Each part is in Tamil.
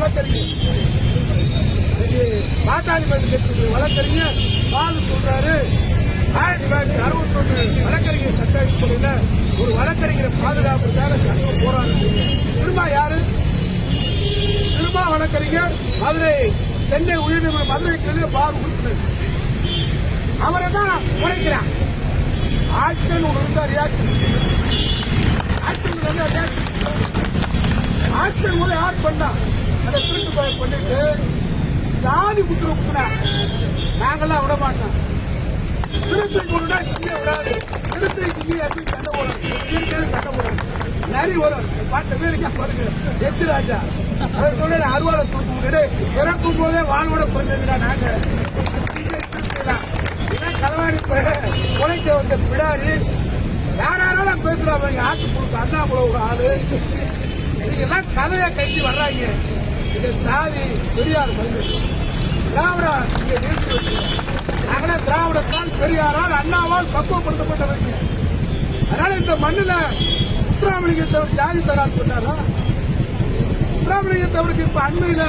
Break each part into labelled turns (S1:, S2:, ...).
S1: வழக்கறிஞர் இன்னைக்கு பாட்டாளி மக்கள் கட்சியுடைய வழக்கறிஞர் பால் சொல்றாரு. ஆயிரத்தி தொள்ளாயிரத்தி அறுபத்தொன்னு வழக்கறிஞர் சட்ட அடிப்படையில் ஒரு வழக்கறிஞரை பாதுகாப்புக்காக சட்டம் போராடுது திரும்ப யாரு? திரும்ப வழக்கறிஞர் மதுரை சென்னை உயர்நீதிமன்ற மதுரை கிளை பார் உறுப்பினர். அவரை தான் குறைக்கிறான் ஆக்ஷன் ஒன்று இருந்தா ரியாக்சன் ஆக்ஷன் வந்து கூட யார் பண்ணா அந்த பண்ணிட்டு ஜாதி குற்றம் நாங்கெல்லாம் விட மாட்டோம். திருத்தை கொண்டுடா சிங்க விடாது. திருத்தை சிங்கி எப்படி சண்டை போடும் இயற்கையான சண்டை நிறைய நரி வரும். பாட்டு பேருக்கா பாருங்க. எச்சு ராஜா. அதை சொல்ல அறுவாலை தூக்கி விட்டுட்டு பிறக்கும் போதே வாழ்வோட பிறந்ததுடா நாங்க. இதான் களவாணி குலைக்க வந்த பிடாரி. யாராலும் பேசுறாங்க ஆட்டு கொடுக்க அண்ணாமலை ஒரு ஆளு. எல்லாம் கதையை கட்டி வர்றாங்க. இது சாதி பெரியார் திராவிட இங்கே நிறுத்தி வச்சிருக்காங்க. நாங்களே திராவிடத்தால் பெரியாரால் அண்ணாவால் பக்குவப்படுத்தப்பட்டவர்கள் அதனால இந்த மண்ணில் முத்துராமலிங்கத்தவர் ஜாதி தராது பண்ணாரா முத்துராமலிங்கத்தவருக்கு இப்ப அண்மையில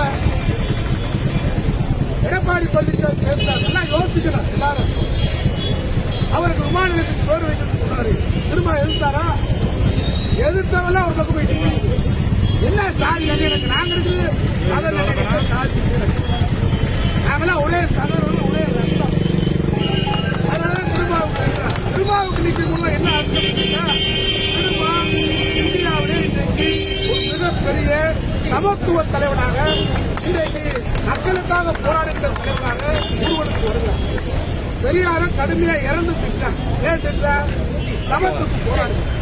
S1: எடப்பாடி பழனிசாமி பேசுறாரு. நல்லா யோசிக்கணும் எல்லாரும். அவருக்கு விமான நிலையத்துக்கு பேர் வைக்கணும்னு சொன்னாரு. திரும்ப எதிர்த்தாரா எதிர்த்தவெல்லாம் அவர் பக்கம் போயிட்டு என்ன சாதி எனக்கு? நாங்க இருக்குது சதர் ஒரே சதர் ஒரே ரத்தம் அதனால திருமாவுக்கு திருமாவுக்கு நிற்கும் என்ன அர்த்தம் திருமா இந்தியாவிலே இன்றைக்கு ஒரு மிகப்பெரிய சமத்துவ தலைவனாக இன்றைக்கு மக்களுக்காக போராடுகிற தலைவனாக உருவெடுத்து வருகிறார் பெரியார கடுமையா இறந்து திட்டான் ஏன் திட்டான் சமத்துக்கு போராடுகிறார்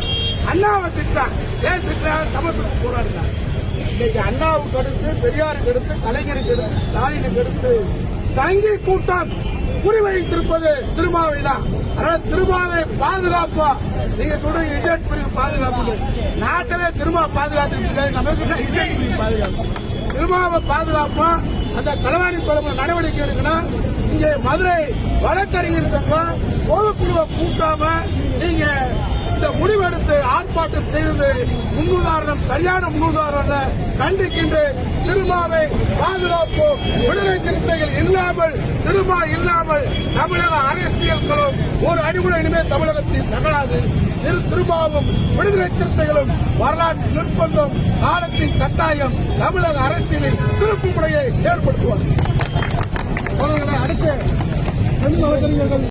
S1: அண்ணாவை திட்டான் ஏன் திட்டான் சமத்துக்கு போராடுகிறார் இன்னைக்கு அண்ணாவுக்கு அடுத்து பெரியாருக்கு அடுத்து கலைஞருக்கு அடுத்து ஸ்டாலினுக்கு அடுத்து சங்கி கூட்டம் குறிவைத்திருப்பது திருமாவை தான் அதனால திருமாவை பாதுகாப்பா. நீங்க சொல்றீங்க இஜெட் பிரிவு பாதுகாப்பு நாட்டவே திருமா பாதுகாத்துட்டு இருக்காது நமக்கு இஜெட் பிரிவு பாதுகாப்பு. திருமாவை பாதுகாப்பா அந்த களவாணி தொடர்பு நடவடிக்கை எடுக்கணும் இங்கே மதுரை வழக்கறிஞர் சங்கம் பொதுக்குழுவை கூட்டாம நீங்க இந்த செய்தது முன்னுதாரணம் சரியான முன்னுதாரணம் கண்டிக்கின்ற திருமாவை பாதுகாப்போம். விடுதலை சிறுத்தைகள் இல்லாமல் திருமா இல்லாமல் தமிழக அரசியல் குளம் ஒரு அடிமுறை இனிமே தமிழகத்தில் தகராது. திரு திருமாவும் விடுதலை சிறுத்தைகளும் வரலாற்று நிர்பந்தம் காலத்தின் கட்டாயம் தமிழக அரசியலில் திருப்பு முறையை ஏற்படுத்துவார் அடுத்து பெண் வழக்கறிஞர்கள்